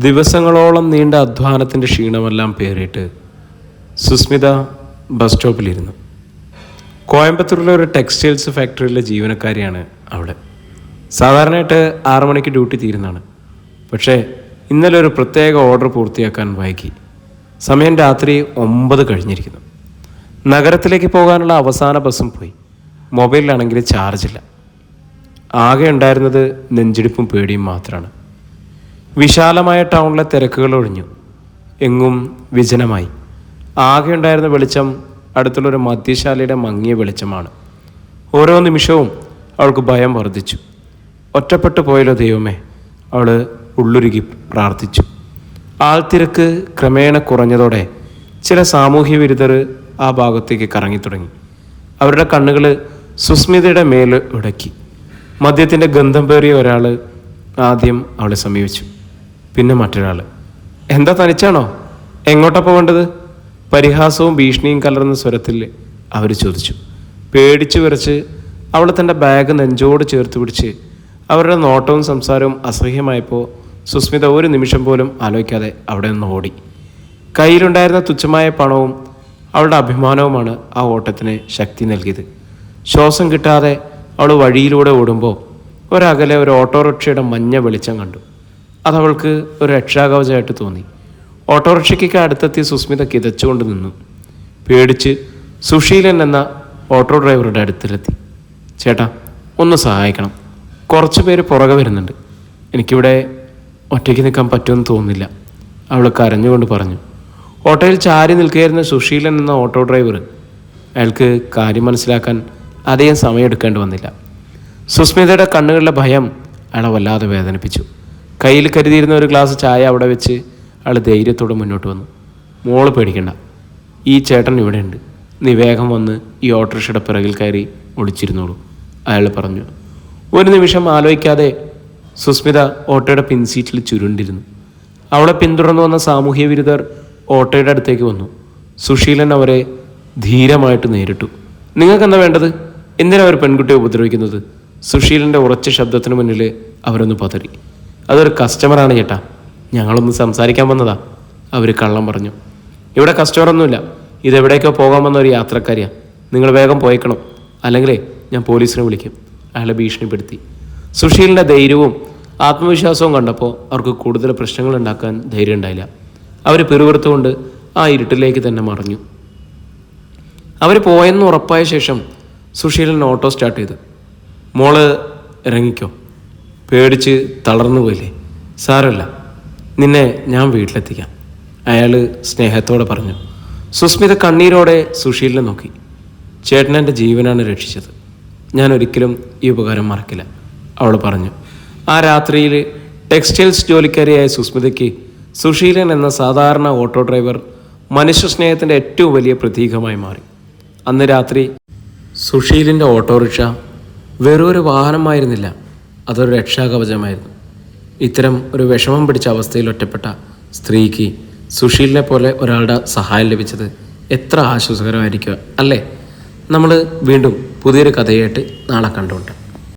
ദിവസങ്ങളോളം നീണ്ട അധ്വാനത്തിന്റെ ക്ഷീണമെല്ലാം പേറിയിട്ട് സുസ്മിത ബസ് സ്റ്റോപ്പിലിരുന്നു. കോയമ്പത്തൂരിലെ ഒരു ടെക്സ്റ്റൈൽസ് ഫാക്ടറിയിലെ ജീവനക്കാരിയാണ് അവിടെ സാധാരണയായിട്ട് ആറു മണിക്ക് ഡ്യൂട്ടി തീരുന്നതാണ്. പക്ഷേ ഇന്നലെ ഒരു പ്രത്യേക ഓർഡർ പൂർത്തിയാക്കാൻ വൈകി. സമയം രാത്രി ഒമ്പത് കഴിഞ്ഞിരിക്കുന്നു. നഗരത്തിലേക്ക് പോകാനുള്ള അവസാന ബസ്സും പോയി. മൊബൈലിലാണെങ്കിൽ ചാർജില്ല ആകെ ഉണ്ടായിരുന്നത് നെഞ്ചിടിപ്പും പേടിയും മാത്രമാണ് വിശാലമായ ടൗണിലെ തിരക്കുകൾ ഒഴിഞ്ഞു. എങ്ങും വിജനമായി. ആകെ ഉണ്ടായിരുന്ന വെളിച്ചം അടുത്തുള്ളൊരു മദ്യശാലയുടെ മങ്ങിയ വെളിച്ചമാണ്. ഓരോ നിമിഷവും അവൾക്ക് ഭയം വർദ്ധിച്ചു. ഒറ്റപ്പെട്ടു പോയല്ലോ ദൈവമേ. അവൾ ഉള്ളുരുകി പ്രാർത്ഥിച്ചു. ആൾത്തിരക്ക് ക്രമേണ കുറഞ്ഞതോടെ ചില സാമൂഹ്യ വിരുദ്ധർ ആ ഭാഗത്തേക്ക് കറങ്ങി തുടങ്ങി അവരുടെ കണ്ണുകൾ സുസ്മിതയുടെ മേൽ ഉടക്കി. മദ്യത്തിന്റെ ഗന്ധം പേറിയ ഒരാൾ ആദ്യം അവളെ സമീപിച്ചു. പിന്നെ മറ്റൊരാൾ എന്താ തനിച്ചാണോ? എങ്ങോട്ടാ പോകേണ്ടത്? പരിഹാസവും ഭീഷണിയും കലർന്ന സ്വരത്തിൽ അവർ ചോദിച്ചു. പേടിച്ചു വിറച്ച് അവൾ തന്റെ ബാഗ് നെഞ്ചോട് ചേർത്ത് പിടിച്ച് അവരുടെ നോട്ടവും സംസാരവും അസഹ്യമായപ്പോൾ സുസ്മിത ഒരു നിമിഷം പോലും ആലോചിക്കാതെ അവിടെ നിന്ന് ഓടി. കയ്യിലുണ്ടായിരുന്ന തുച്ഛമായ പണവും അവളുടെ അഭിമാനവുമാണ് ആ ഓട്ടത്തിന് ശക്തി നൽകിയത്. ശ്വാസം കിട്ടാതെ അവൾ വഴിയിലൂടെ ഓടുമ്പോൾ ഒരകലെ ഒരു ഓട്ടോറിക്ഷയുടെ മഞ്ഞ വെളിച്ചം കണ്ടു. അതവൾക്ക് ഒരു രക്ഷാകവചമായിട്ട് തോന്നി. ഓട്ടോറിക്ഷയ്ക്ക് അടുത്തെത്തിയ സുസ്മിത കിതച്ചുകൊണ്ട് നിന്നു. പേടിച്ച് സുശീലൻ എന്ന ഓട്ടോ ഡ്രൈവറുടെ അടുത്തിലെത്തി. ചേട്ടാ ഒന്ന് സഹായിക്കണം. കുറച്ച് പേര് പുറകെ വരുന്നുണ്ട്. എനിക്കിവിടെ ഒറ്റയ്ക്ക് നിൽക്കാൻ പറ്റുമെന്ന് തോന്നുന്നില്ല. അവൾ കരഞ്ഞുകൊണ്ട് പറഞ്ഞു. ഓട്ടോയിൽ ചാരി നിൽക്കുകയായിരുന്ന സുശീലൻ എന്ന ഓട്ടോ ഡ്രൈവർ അയാൾക്ക് കാര്യം മനസ്സിലാക്കാൻ അധികം സമയമെടുക്കേണ്ടി വന്നില്ല. സുസ്മിതയുടെ കണ്ണുകളിലെ ഭയം അയാളെ വല്ലാതെ വേദനിപ്പിച്ചു. കയ്യിൽ കരുതിയിരുന്ന ഒരു ഗ്ലാസ് ചായ അവിടെ വെച്ച് ആൾ ധൈര്യത്തോടെ മുന്നോട്ട് വന്നു. മോൾ പേടിക്കണ്ട. ഈ ചേട്ടൻ ഇവിടെയുണ്ട് നീ വേഗം വന്ന് ഈ ഓട്ടോറിക്ഷയുടെ പിറകിൽ കയറി ഒളിച്ചിരുന്നോളൂ. അയാൾ പറഞ്ഞു. ഒരു നിമിഷം ആലോചിക്കാതെ സുസ്മിത ഓട്ടോയുടെ പിൻസീറ്റിൽ ചുരുണ്ടിരുന്നു. അവളെ പിന്തുടർന്നു വന്ന സാമൂഹ്യ വിരുദ്ധർ ഓട്ടോയുടെ അടുത്തേക്ക് വന്നു. സുശീലൻ അവരെ ധീരമായിട്ട് നേരിട്ടു. നിങ്ങൾക്ക് എന്താ വേണ്ടത്? എന്തിനാണ് ഒരു പെൺകുട്ടിയെ ഉപദ്രവിക്കുന്നത്? സുശീലന്റെ ഉറച്ച ശബ്ദത്തിന് മുന്നിൽ അവരൊന്ന് പതറി. അതൊരു കസ്റ്റമറാണ് ചേട്ടാ. ഞങ്ങളൊന്ന് സംസാരിക്കാൻ വന്നതാ. അവർ കള്ളം പറഞ്ഞു. ഇവിടെ കസ്റ്റമറൊന്നുമില്ല ഇതെവിടേക്കോ പോകാൻ വന്ന ഒരു യാത്രക്കാരിയാ. നിങ്ങൾ വേഗം പോയിക്കണം. അല്ലെങ്കിൽ ഞാൻ പോലീസിനെ വിളിക്കും. അയാളെ ഭീഷണിപ്പെടുത്തി. സുശീലിന്റെ ധൈര്യവും ആത്മവിശ്വാസവും കണ്ടപ്പോൾ അവർക്ക് കൂടുതൽ പ്രശ്നങ്ങൾ ഉണ്ടാക്കാൻ ധൈര്യം ഉണ്ടായില്ല. അവർ പിറുപിറുത്തുകൊണ്ട് ആ ഇരുട്ടിലേക്ക് തന്നെ മറിഞ്ഞു. അവർ പോയെന്ന് ഉറപ്പായ ശേഷം സുശീലൻ ഓട്ടോ സ്റ്റാർട്ട് ചെയ്തു. മോൾ ഇറങ്ങിക്കോ. പേടിച്ച് തളർന്നു പോയില്ലേ? സാരമില്ല. നിന്നെ ഞാൻ വീട്ടിലെത്തിക്കാം. അയാൾ സ്നേഹത്തോടെ പറഞ്ഞു. സുസ്മിത കണ്ണീരോടെ സുശീലിനെ നോക്കി. ചേട്ടൻ എന്റെ ജീവനാണ് രക്ഷിച്ചത്. ഞാൻ ഒരിക്കലും ഈ ഉപകാരം മറക്കില്ല അവൾ പറഞ്ഞു. ആ രാത്രിയിൽ ടെക്സ്റ്റൈൽസ് ജോലിക്കാരിയായ സുസ്മിതയ്ക്ക് സുശീലൻ എന്ന സാധാരണ ഓട്ടോ ഡ്രൈവർ മനുഷ്യ സ്നേഹത്തിന്റെ ഏറ്റവും വലിയ പ്രതീകമായി മാറി. അന്ന് രാത്രി സുശീലിന്റെ ഓട്ടോറിക്ഷ വെറൊരു വാഹനമായിരുന്നില്ല. അതൊരു രക്ഷാകവചമായിരുന്നു. ഇത്തരം ഒരു വിഷമം പിടിച്ച അവസ്ഥയിൽ ഒറ്റപ്പെട്ട സ്ത്രീക്ക് സുശീലിനെ പോലെ ഒരാളുടെ സഹായം ലഭിച്ചത് എത്ര ആശ്വാസകരമായിരിക്കുക അല്ലേ? നമ്മൾ വീണ്ടും പുതിയൊരു കഥയായിട്ട് നാളെ കണ്ടുമുട്ടാം.